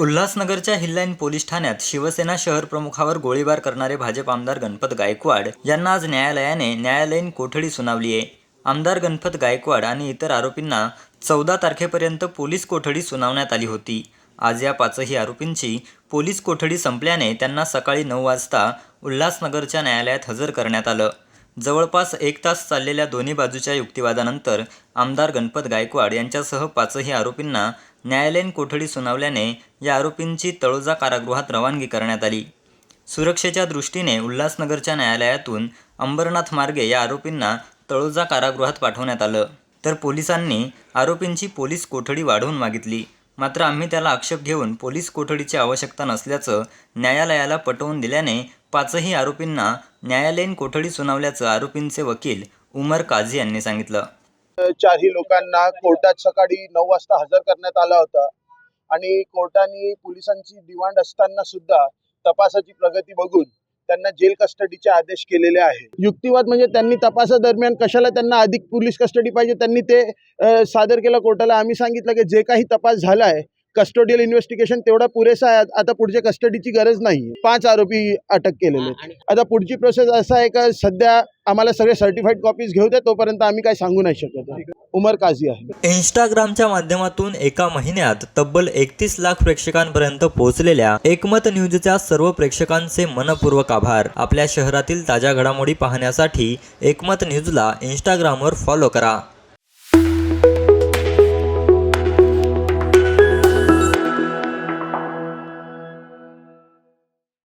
उल्हासनगरच्या हिल्लाईन पोलीस ठाण्यात शिवसेना शहर प्रमुखावर गोळीबार करणारे भाजप आमदार गणपत गायकवाड यांना आज न्यायालयाने न्यायालयीन कोठडी सुनावली आहे. आमदार गणपत गायकवाड आणि इतर आरोपींना चौदा तारखेपर्यंत पोलीस कोठडी सुनावण्यात आली होती. आज या पाचही आरोपींची पोलीस कोठडी संपल्याने त्यांना सकाळी नऊ वाजता उल्हासनगरच्या न्यायालयात हजर करण्यात आलं. जवळपास एक तास चाललेल्या दोन्ही बाजूच्या युक्तिवादानंतर आमदार गणपत गायकवाड यांच्यासह पाचही आरोपींना न्यायालयीन कोठडी सुनावल्याने या आरोपींची तळोजा कारागृहात रवानगी करण्यात आली. सुरक्षेच्या दृष्टीने उल्हासनगरच्या न्यायालयातून अंबरनाथ मार्गे या आरोपींना तळोजा कारागृहात पाठवण्यात आलं. तर पोलिसांनी आरोपींची पोलीस कोठडी वाढवून मागितली. मात्र आम्ही त्याला आक्षेप घेऊन पोलीस कोठडीची आवश्यकता नसल्याचं न्यायालयाला पटवून दिल्याने पाचही आरोपींना न्यायालयीन कोठडी सुनावल्याचं आरोपींचे वकील उमर काझी यांनी सांगितलं. चारही लोकांना कोर्टात सकाळी नऊ वाजता हजर करण्यात आला होता. आणि कोर्टाने पोलिसांची डिमांड असताना सुद्धा तपासाची प्रगती बघून त्यांना जेल कस्टडीचे आदेश केलेले आहेत युक्तिवाद म्हणजे त्यांनी तपासादरम्यान कशाला त्यांना अधिक पोलीस कस्टडी पाहिजे त्यांनी ते सादर केलं कोर्टाला. आम्ही सांगितलं की जे काही तपास झाला आहे कस्टोडियल इन्व्हेस्टिगेशन तेवढा पुरेसा आहे. आता पुढच्या कस्टडीची गरज नाही. पाच आरोपी अटक केलेले आहेत. आता पुढची प्रोसेस असा आहे का सध्या आम्हाला सगळे सर्टिफाईड कॉपीज घेऊ दे तोपर्यंत आम्ही काही सांगू नाही शकत. उमर काझी आहे. इंस्टाग्रामच्या माध्यमातून एका महिन्यात तब्बल एकतीस लाख प्रेक्षकांपर्यंत पोहोचलेल्या एकमत न्यूजच्या सर्व प्रेक्षकांचे मनपूर्वक आभार. आपल्या शहरातील ताज्या घडामोडी पाहण्यासाठी एकमत न्यूजला इंस्टाग्रामवर फॉलो करा.